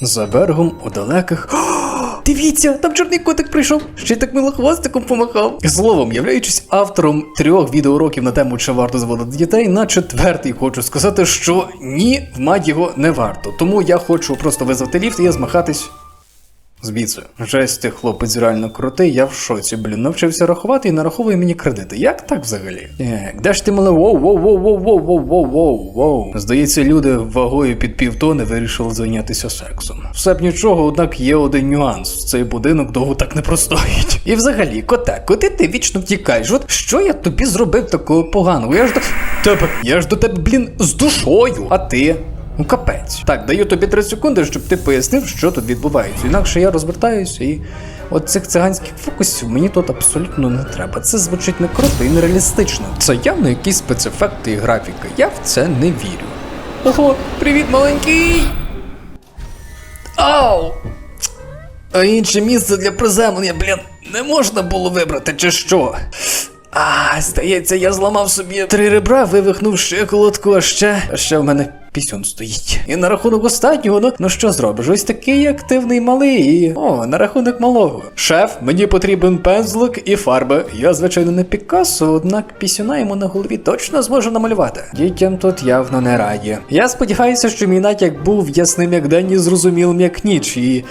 За берегом у далеких. Дивіться, там чорний котик прийшов, ще й так мило хвостиком помахав. Словом, являючись автором трьох відеоуроків на тему, чи варто зводити дітей, на четвертий хочу сказати, що ні, в мать його не варто. Тому я хочу просто визвати ліфт і змахатись. Звідси, жесть, ти хлопець реально крутий, я в шоці, блін, навчився рахувати і нараховує мені кредити. Як так взагалі? Так, де ж ти мали воу, воу, воу, воу, воу, воу, воу, воу, воу. Здається, люди вагою під півтони вирішили зайнятися сексом. Все б нічого, однак є один нюанс. Цей будинок довго так не простоїть. І взагалі, коте, куди ти вічно втікаєш? От що я тобі зробив такого поганого? Я ж до тебе, я ж до тебе, блін, з душою, а ти? Ну, капець. Так, даю тобі 3 секунди, щоб ти пояснив, що тут відбувається. Інакше я розвертаюся і от цих циганських фокусів мені тут абсолютно не треба. Це звучить не круто і нереалістично. Це явно якісь спецефекти і графіка. Я в це не вірю. Ого, привіт, маленький! Ау! А інше місце для приземлення, блін, не можна було вибрати, чи що? А, здається, я зламав собі три ребра, вивихнув щиколотку, а ще. А ще в мене пісюн стоїть. І на рахунок останнього, ну, ну що зробиш? Ось такий активний малий. І... О, на рахунок малого. Шеф, мені потрібен пензлик і фарби. Я, звичайно, не Пікассо, однак пісюна йому на голові точно зможу намалювати. Дітям тут явно не раді. Я сподіваюся, що мій натяк був ясним як день і зрозумілим як ніч. І.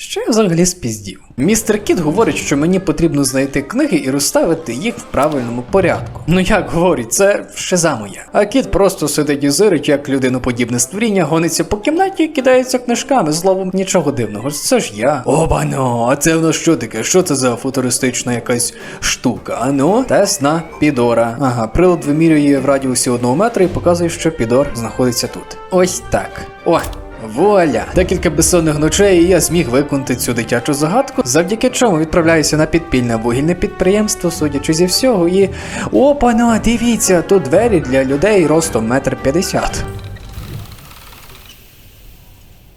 Що я взагалі спіздів? Містер Кіт говорить, що мені потрібно знайти книги і розставити їх в правильному порядку. Ну як говорить, це шиза моя. А кіт просто сидить і зирить, як людиноподібне створіння, гониться по кімнаті і кидається книжками. Словом, нічого дивного. Це ж я. Обано, а це в що таке? Що це за футуристична якась штука? Ану, тест на Підора. Ага, прилад вимірює в радіусі одного метра і показує, що Підор знаходиться тут. Ось так. О, Вуаля! Декілька безсонних ночей і я зміг виконати цю дитячу загадку, завдяки чому відправляюся на підпільне вугільне підприємство, судячи зі всього, і. Опана, дивіться, тут двері для людей ростом метр п'ятдесят.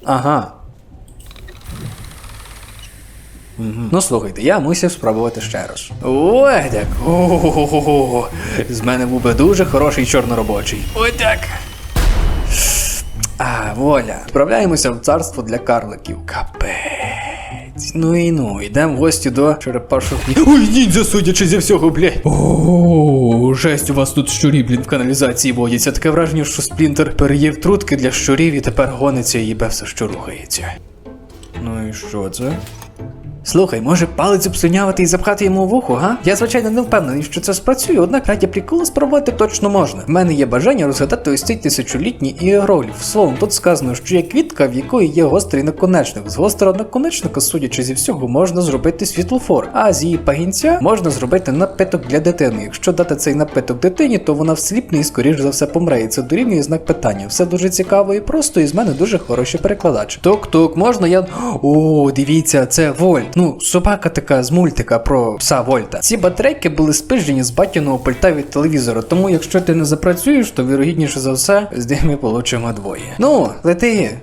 Ага. Ну слухайте, я мусив спробувати ще раз. Ой так. О-о-о-о. З мене був би дуже хороший чорноробочий. Ой так. А, воля. Вправляємося в царство для карликів. Капець. Ну і ну, йдемо в гості до черепашок. Ой, ніндзя, судячи зі всього, блядь. О, жесть, у вас тут щурі, блін, в каналізації водяться. Таке враження, що сплінтер переїв трутки для щурів і тепер гониться і їбе все, що рухається. Ну і що це? Слухай, може палець обслюнявити і запхати йому вухо, га? Я, звичайно, не впевнений, що це спрацює, однак раді приколу спробувати точно можна. В мене є бажання розгадати ось цей тисячолітній іерогліф. Словом, тут сказано, що є квітка, в якої є гострий наконечник. З гострого наконечника, судячи зі всього, можна зробити світлофор, а з її пагінця можна зробити напиток для дитини. Якщо дати цей напиток дитині, то вона всліпне і скоріш за все помре. І це дорівнює знак питання. Все дуже цікаво і просто, і з мене дуже хороший перекладач. Тук-тук, можна я. О, дивіться, це Вольт. Ну, собака така з мультика про пса Вольта. Ці батарейки були спижені з батіного пульта від телевізора, тому якщо ти не запрацюєш, то вірогідніше за все з ними получимо двоє. Ну, лети.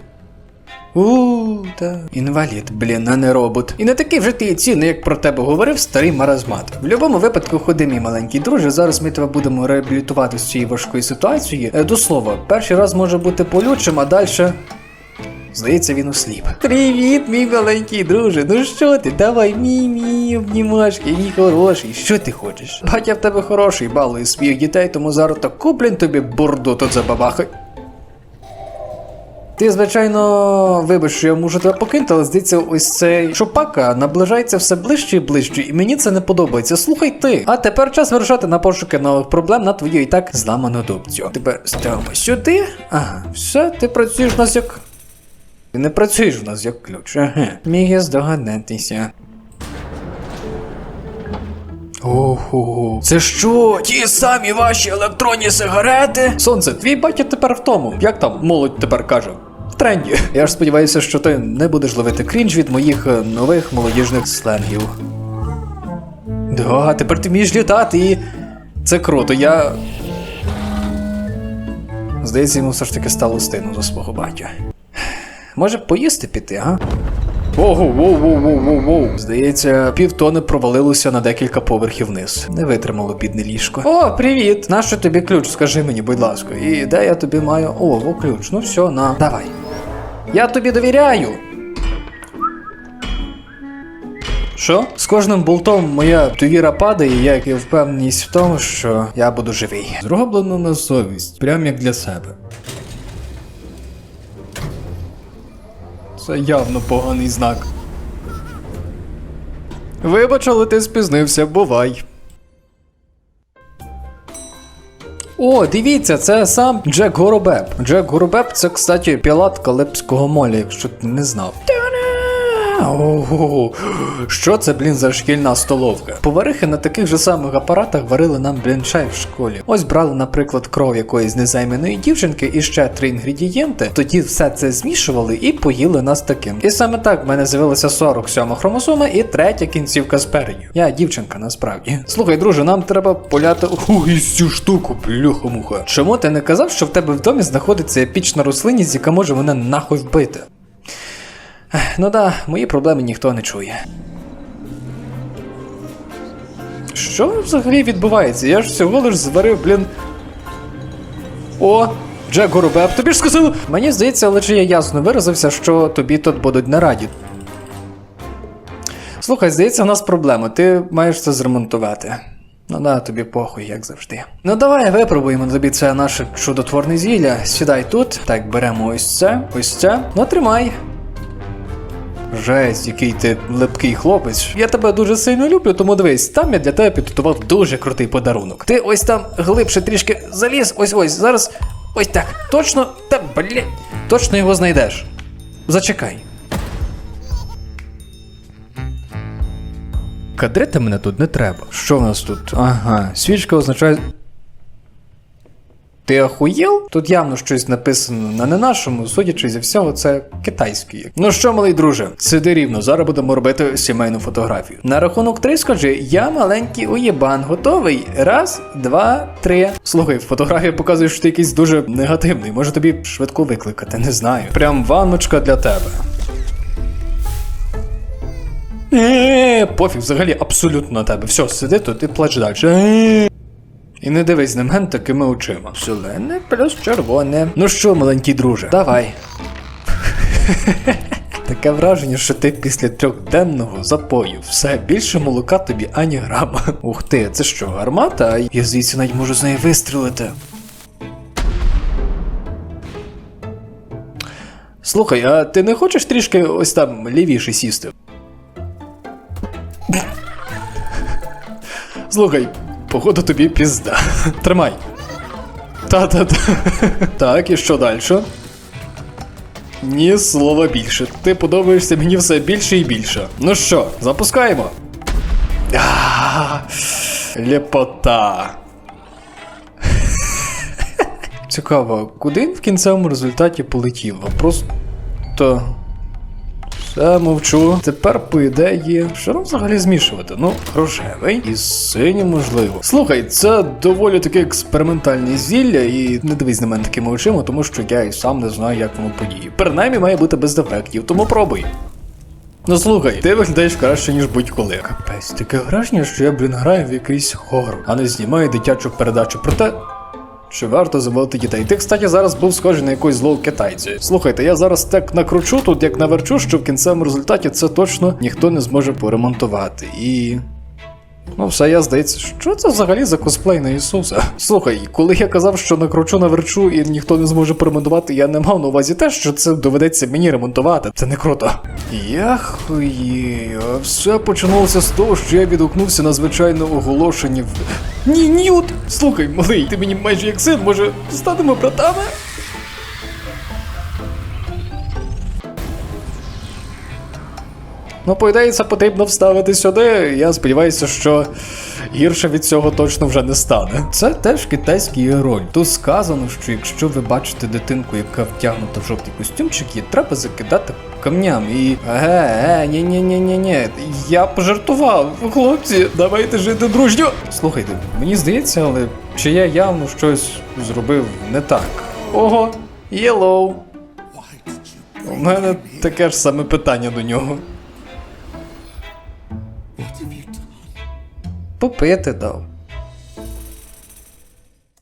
У, та інвалід, блін, а не робот. І не такий вже ти і цінний, як про тебе говорив старий маразмат. В будь-якому випадку ходи, мій маленький друже. Зараз ми тебе будемо реабілітувати з цієї важкої ситуації. Е, До слова, перший раз може бути болючим, а далі. Здається, він осліп. Привіт, мій маленький друже. Ну що ти? Давай, мій мій обнімашки, мій хороший. Що ти хочеш? Батя в тебе хороший, балує своїх дітей, тому зараз таку, блін, тобі бурду тут забабахай. Ти, звичайно, вибач, що я можу тебе покинути, але здається, ось цей шопака наближається все ближче і ближче, і мені це не подобається. Слухай ти. А тепер час вирушати на пошуки нових проблем на твою і так зламану дубцю. Тепер ставимо сюди. Ага, все, ти працюєш нас як. Ти не працюєш в нас як ключ. Ага. Міг я здогадатися. Ого, це що? Ті самі ваші електронні сигарети? Сонце, твій батя тепер в тому. Як там молодь тепер каже? В тренді. Я ж сподіваюся, що ти не будеш ловити крінж від моїх е, нових молодіжних сленгів. Да, тепер ти вмієш літати і. Це круто, я. Здається, йому все ж таки стало стину за свого батя. Може поїсти піти, а? Ого, воу, воу, воу, воу, воу. Здається, півтони провалилося на декілька поверхів вниз. Не витримало бідне ліжко. О, привіт! Нащо тобі ключ? Скажи мені, будь ласка. І де я тобі маю. О, во ключ. Ну все, на. Давай. Я тобі довіряю. Що? З кожним болтом моя довіра падає, як і впевненість в тому, що я буду живий. Зроблено на совість, прям як для себе. Це явно поганий знак. Вибач, але ти спізнився, бувай. О, дивіться, це сам Джек Горобеп. Джек Горобеп це, кстати, пілат Калепського моля, якщо ти не знав. Ого, що це, блін, за шкільна столовка? Поварихи на таких же самих апаратах варили нам, блін, чай в школі. Ось брали, наприклад, кров якоїсь незайманої дівчинки і ще три інгредієнти, тоді все це змішували і поїли нас таким. І саме так в мене з'явилася 47 хромосома і третя кінцівка спереді. Я дівчинка насправді. Слухай, друже, нам треба поляти Ой, цю штуку, плюха-муха. Чому ти не казав, що в тебе в домі знаходиться епічна рослинність, яка може мене нахуй вбити? Ну да, мої проблеми ніхто не чує. Що взагалі відбувається? Я ж всього лиш зварив, блін. О, Джек Горобеп, тобі ж сказали. Мені здається, лише я ясно виразився, що тобі тут будуть не раді. Слухай, здається, в нас проблема. Ти маєш це зремонтувати. Ну да, тобі похуй, як завжди. Ну давай випробуємо тобі це наше чудотворне зілля. Сідай тут. Так, беремо ось це, ось це. Ну тримай. Жесть, який ти липкий хлопець. Я тебе дуже сильно люблю, тому дивись, там я для тебе підготував дуже крутий подарунок. Ти ось там глибше трішки заліз, ось ось, зараз. Ось так. Точно, та блядь, точно його знайдеш. Зачекай. Кадрити мене тут не треба. Що в нас тут? Ага, свічка означає. Ти охуєл? Тут явно щось написано на не нашому, судячи зі всього, це китайський. Ну що, малий друже, сиди рівно, зараз будемо робити сімейну фотографію. На рахунок три скажи, я маленький уєбан, готовий. Раз, два, три. Слухай, фотографія показує, що ти якийсь дуже негативний. Може тобі швидко викликати, не знаю. Прям ванночка для тебе. Е, пофіг, взагалі абсолютно на тебе. Все, сиди тут і плач далі. І не дивись на мене такими очима. Зелене плюс червоне. Ну що, маленький друже, давай. Таке враження, що ти після трьохденного запою все більше молока тобі ані грама. Ух ти, це що, гармата? Я звідси навіть можу з неї вистрілити. Слухай, а ти не хочеш трішки ось там лівіше сісти? Слухай, походу тобі пізда. Тримай. Та-та-та. Так, і що далі? Ні слова більше. Ти подобаєшся мені все більше і більше. Ну що, запускаємо. Лепота. Цікаво, куди він в кінцевому результаті полетів? Просто. Все, мовчу. Тепер по ідеї, що нам взагалі змішувати? Ну, рожевий і синій, можливо. Слухай, це доволі таке експериментальне зілля, і не дивись на мене такими очима, тому що я і сам не знаю, як воно подіє. Принаймні має бути без дефектів, тому пробуй. Ну слухай, ти виглядаєш краще, ніж будь-коли. Капець, таке враження, що я, блін, граю в якийсь хорор, а не знімаю дитячу передачу. Проте. Чи варто заводити дітей? Ти, кстати, зараз був схожий на якусь злого китайця. Слухайте, я зараз так накручу тут, як наверчу, що в кінцевому результаті це точно ніхто не зможе поремонтувати. І. Ну, все, я здається, що це взагалі за косплей на Ісуса? Слухай, коли я казав, що накручу наверчу і ніхто не зможе поремонтувати, я не мав на увазі те, що це доведеться мені ремонтувати. Це не круто. Я хуєю, все починалося з того, що я відгукнувся на звичайне оголошення в. Ні, Ньют! Слухай, малий, ти мені майже як син, може, станемо братами? Ну, по ідеї, це потрібно вставити сюди. Я сподіваюся, що гірше від цього точно вже не стане. Це теж китайський роль. Тут сказано, що якщо ви бачите дитинку, яка втягнута в жовтий костюмчик, її треба закидати камням. І ге, ге, ні, ні, ні, ні, ні. Я пожартував. Хлопці, давайте жити дружньо. Слухайте, мені здається, але чи я явно щось зробив не так? Ого, єлоу. У мене таке ж саме питання до нього. Pupeta e tal.